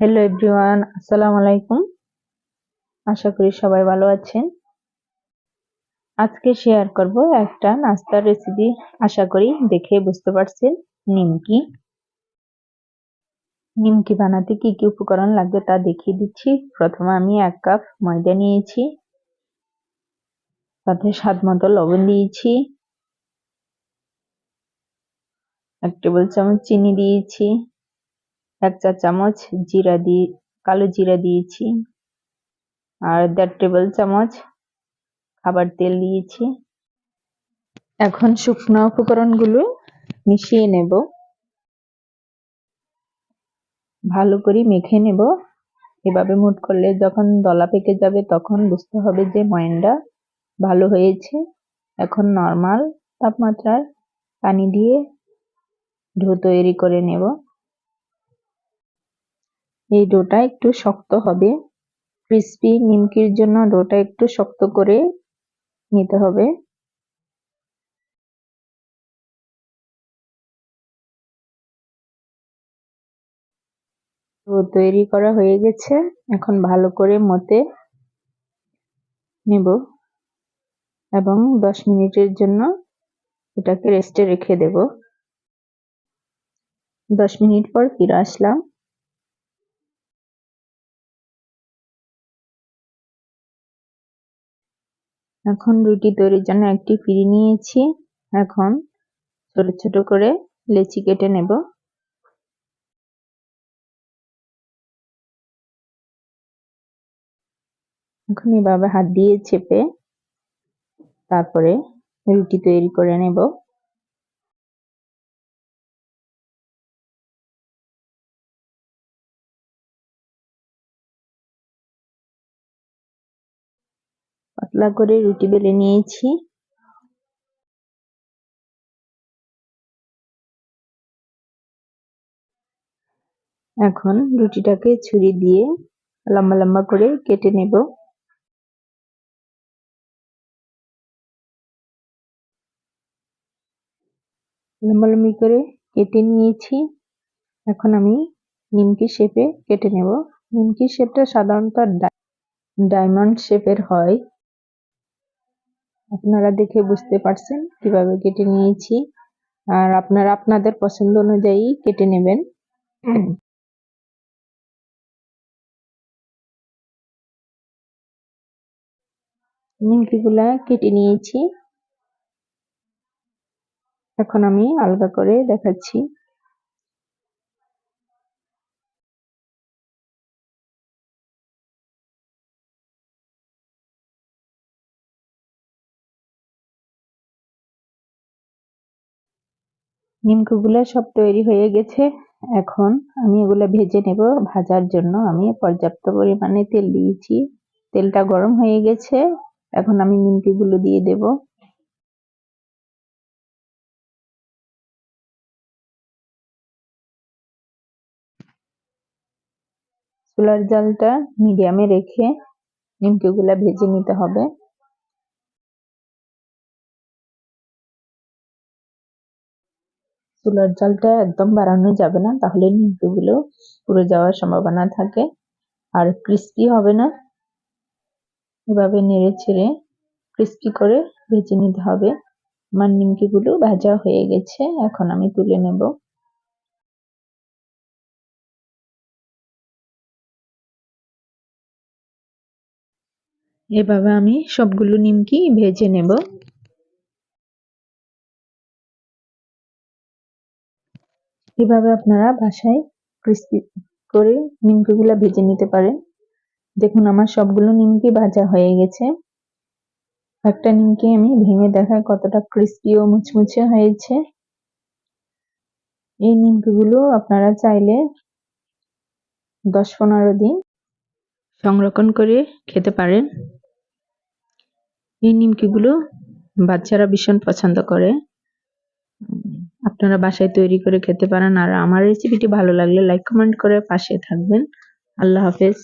Hello everyone আসসালামু আলাইকুম। আশা করি সবাই ভালো আছেন। আজকে শেয়ার করব একটা নাস্তার রেসিপি আশা করি দেখে বুঝতে পারছেন। নিমকি। নিমকি বানাতে কি কি উপকরণ লাগবে তা দেখিয়ে দিচ্ছি। প্রথমে আমি এক কাপ ময়দা নিয়েছি। তাতে স্বাদ মতো লবণ দিয়েছি। এক টেবিল চামচ চিনি দিয়েছি। এক চা চামচ জিরা দিয়ে কালো জিরা দিয়েছি। আর দেড় টেবিল চামচ খাবার তেল দিয়েছি। এখন শুকনো উপকরণগুলো মিশিয়ে নেব। ভালো করে মেখে নেব। এভাবে মুট করলে যখন দলা পেকে যাবে তখন বুঝতে হবে যে ময়নটা ভালো হয়েছে। এখন নর্মাল তাপমাত্রায় পানি দিয়ে ডো তৈরি করে নেব। এই ডোটা একটু শক্ত হবে। ক্রিস্পি নিমকির জন্য ডোটা একটু শক্ত করে নিতে হবে। ডো তৈরি করা হয়ে গেছে। এখন ভালো করে মতে নেব এবং দশ মিনিটের জন্য এটাকে রেস্টে রেখে দেব। দশ মিনিট পর ফিরে আসলাম। এখন রুটি তৈরির জন্য একটি পিড়ি নিয়েছি। এখন ছোট ছোট করে লেচি কেটে নেব। এখন এভাবে হাত দিয়ে চেপে তারপরে রুটি তৈরি করে নেব। পাতলা করে রুটি বেলে নিয়েছি। এখন রুটিটাকে ছুরি দিয়ে লম্বা লম্বা করে কেটে নেব। লম্বা লম্বি করে কেটে নিয়েছি। এখন আমি নিমকি শেপে কেটে নেব। নিমকি শেপটা সাধারণত ডায়মন্ড শেপের হয়। আপনারা দেখে বুঝতে পারছেন কীভাবে কেটে নিয়েছি। আর আপনারা, আপনাদের পছন্দ অনুযায়ী কেটে নেবেন। নিমকিগুলা কেটে নিয়েছি। এখন আমি আলগা করে দেখাচ্ছি। নিমকুগুলো সব তৈরি হয়ে গেছে। এখন আমি এগুলো ভেজে নেব। ভাজার জন্য আমি পর্যাপ্ত পরিমাণে তেল দিয়েছি। তেলটা গরম হয়ে গেছে। এখন আমি নিমকিগুলো দিয়ে দেব। চুলার জালটা মিডিয়ামে রেখে নিমকিগুলো ভেজে নিতে হবে। চুলার জালটা একদম বাড়ানো যাবে না, তাহলে নিমকিগুলো পুড়ে যাওয়ার সম্ভাবনা থাকে। আর ক্রিস্পি হবে না। এভাবে নেড়ে ছেড়ে ক্রিস্পি করে ভেজে নিতে হবে। আমার নিমকিগুলো ভাজা হয়ে গেছে, এখন আমি তুলে নেব। এভাবে আমি সবগুলো নিমকি ভেজে নেব। এভাবে আপনারা বাসায় ক্রিস্পি করে নিমকিগুলো ভেজে নিতে পারেন। দেখুন, আমার সবগুলো নিমকি ভাজা হয়ে গেছে। একটা নিমকি আমি ভেঙে দেখায় কতটা ক্রিস্পি ও মুচমুচে হয়েছে। এই নিমকিগুলো আপনারা চাইলে দশ পনেরো দিন সংরক্ষণ করে খেতে পারেন। এই নিমকিগুলো বাচ্চারা ভীষণ পছন্দ করে। আপনারা বাসায় তৈরি করে খেতে পারেন। আর আমার রেসিপিটি ভালো লাগলে লাইক কমেন্ট করে পাশে থাকবেন। আল্লাহ হাফেজ।